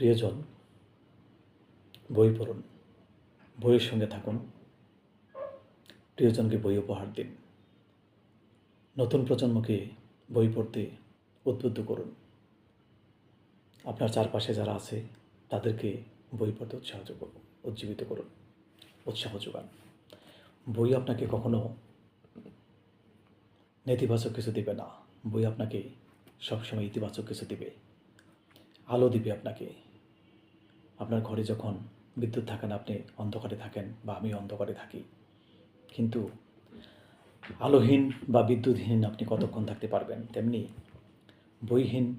প্রিয়জন বই পড়ুন বইয়ের সঙ্গে থাকুন, প্রিয়জনকে বই উপহার দিন। নতুন প্রজন্মকে বই পড়তে উদ্বুদ্ধ করুন। আপনার চারপাশে যারা আছে, তাদেরকে বই পড়তে উৎসাহ যোগ- উজ্জীবিত করুন, উৎসাহ যোগান। বই আপনাকে কখনো নেতিবাচক কিছু দেবে না। বই আপনাকে সবসময় ইতিবাচক কিছু দেবে। আলো দিবে আপনাকে। আপনার ঘরে যখন বিদ্যুৎ থাকে না, আপনি অন্ধকারে থাকেন বা আমি অন্ধকারে থাকি। কিন্তু আলোহীন বা বিদ্যুৎহীন আপনি কতক্ষণ থাকতে পারবেন? তেমনি বইহীন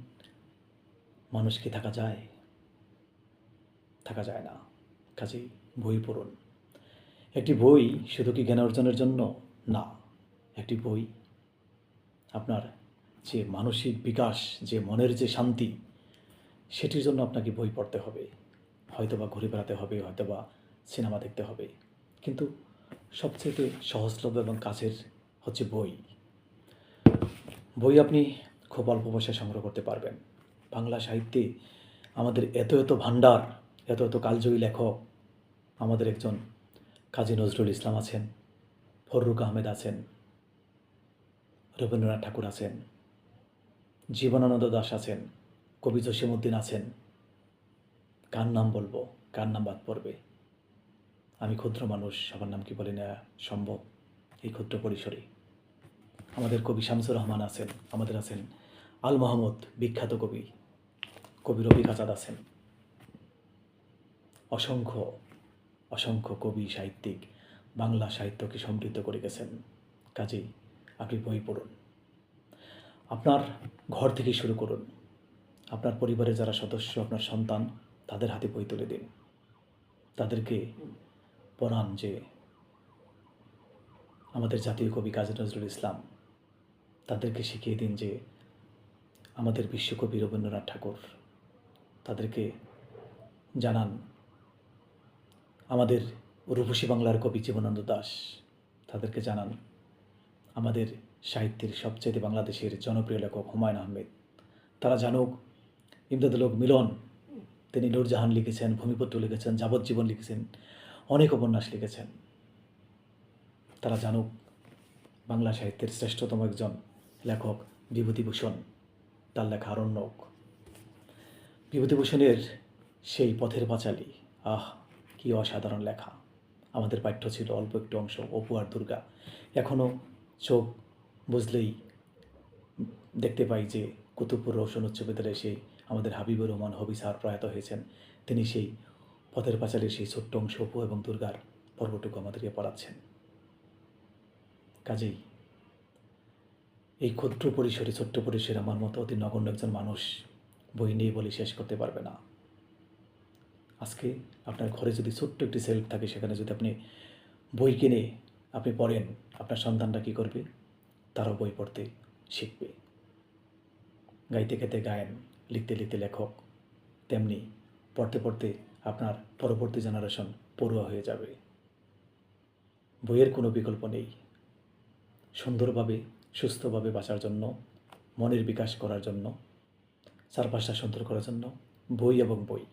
মানুষ কি থাকা যায়? থাকা যায় না। কাজেই বই পড়ুন। একটি বই শুধু কি জ্ঞান অর্জনের জন্য? না। একটি বই আপনার যে মানসিক বিকাশ, যে মনের যে শান্তি, সেটির জন্য আপনাকে বই পড়তে হবে। হয়তোবা ঘুরে বেড়াতে হবে, হয়তোবা সিনেমা দেখতে হবে। কিন্তু সবচেয়ে সহজলভ্য এবং কাছের হচ্ছে বই। বই আপনি খুব অল্প পয়সায় সংগ্রহ করতে পারবেন। বাংলা সাহিত্যে আমাদের এত এত ভাণ্ডার, এত এত কালজয়ী লেখক, আমাদের একজন কাজী নজরুল ইসলাম আছেন ফররুক আহমেদ আছেন, রবীন্দ্রনাথ ঠাকুর আছেন, জীবনানন্দ দাস আছেন, কবি জসিমুদ্দিন আছেন কার নাম বলব? কার নাম বাদ পড়বে? আমি ক্ষুদ্র মানুষ, সবার নাম কি বলে নেওয়া সম্ভব? এই ক্ষুদ্র পরিসরে। আমাদের কবি শামসুর রহমান আছেন, আমাদের আছেন আল মাহমুদ, বিখ্যাত কবি। কবি রবি কাজাদ আছেন। অসংখ্য অসংখ্য কবি সাহিত্যিক বাংলা সাহিত্যকে সমৃদ্ধ করে গেছেন। কাজেই আপনি বই পড়ুন। আপনার ঘর থেকে শুরু করুন। আপনার পরিবারের যারা সদস্য, আপনার সন্তান তাদের হাতে বই তুলে দিন। তাদেরকে পড়ান যে আমাদের জাতীয় কবি কাজী নজরুল ইসলাম তাদেরকে শিখিয়ে দিন যে আমাদের বিশ্বকবি রবীন্দ্রনাথ ঠাকুর তাদেরকে জানান আমাদের রূপসী বাংলার কবি জীবনানন্দ দাস তাদেরকে জানান আমাদের সাহিত্যের সবচেয়ে বাংলাদেশের জনপ্রিয় লেখক হুমায়ুন আহমেদ। তারা জানুক, ইমদাদুল হক মিলন তিনি নূরজাহান লিখেছেন, ভূমিপত্র লিখেছেন, যাবজ্জীবন লিখেছেন, অনেক উপন্যাস লিখেছেন। তারা জানুক, বাংলা সাহিত্যের শ্রেষ্ঠতম একজন লেখক বিভূতিভূষণ। তার লেখা আরণ্যক। বিভূতিভূষণের সেই পথের পাঁচালী, আহ, কি অসাধারণ লেখা। আমাদের পাঠ্য ছিল অল্প একটু অংশ, অপু আর দুর্গা। এখনও চোখ বুঝলেই দেখতে পাই যে কুতুবপুর রোশন উচ্চ বিদ্যালয়ে সেই আমাদের হাবিবুর রহমান হবি স্যার প্রয়াত হয়েছেন। তিনি সেই পথের পাঁচালীর সেই ছোট্ট অংশ অপু এবং দুর্গার পর্বটুকু আমাদেরকে পড়াচ্ছেন। কাজেই এই ক্ষুদ্র পরিসরে, ছোট্ট পরিসরে আমার মতো অতি নগণ্য একজন মানুষ বই নিয়ে বলে শেষ করতে পারবে না। আজকে আপনার ঘরে যদি ছোট্ট একটি সেলফ থাকে, সেখানে যদি আপনি বই কিনে আপনি পড়েন, আপনার সন্তানরা কী করবে? তারাও বই পড়তে শিখবে। গাইতে খেতে গায়েন, লিখতে লিখতে লেখক, তেমনি পড়তে পড়তে আপনার পরবর্তী জেনারেশন পড়ুয়া হয়ে যাবে। বইয়ের কোনো বিকল্প নেই। সুন্দরভাবে, সুস্থভাবে বাঁচার জন্য, মনের বিকাশ করার জন্য, চারপাশটা সুন্দর করার জন্য বই এবং বই।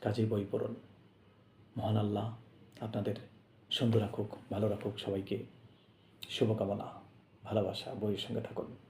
কাজেই বই পড়ুন। মহান আল্লাহ আপনাদের সুন্দর রাখুক, ভালো রাখুক সবাইকে। শুভকামনা, ভালোবাসা, বইয়ের সঙ্গে থাকুন।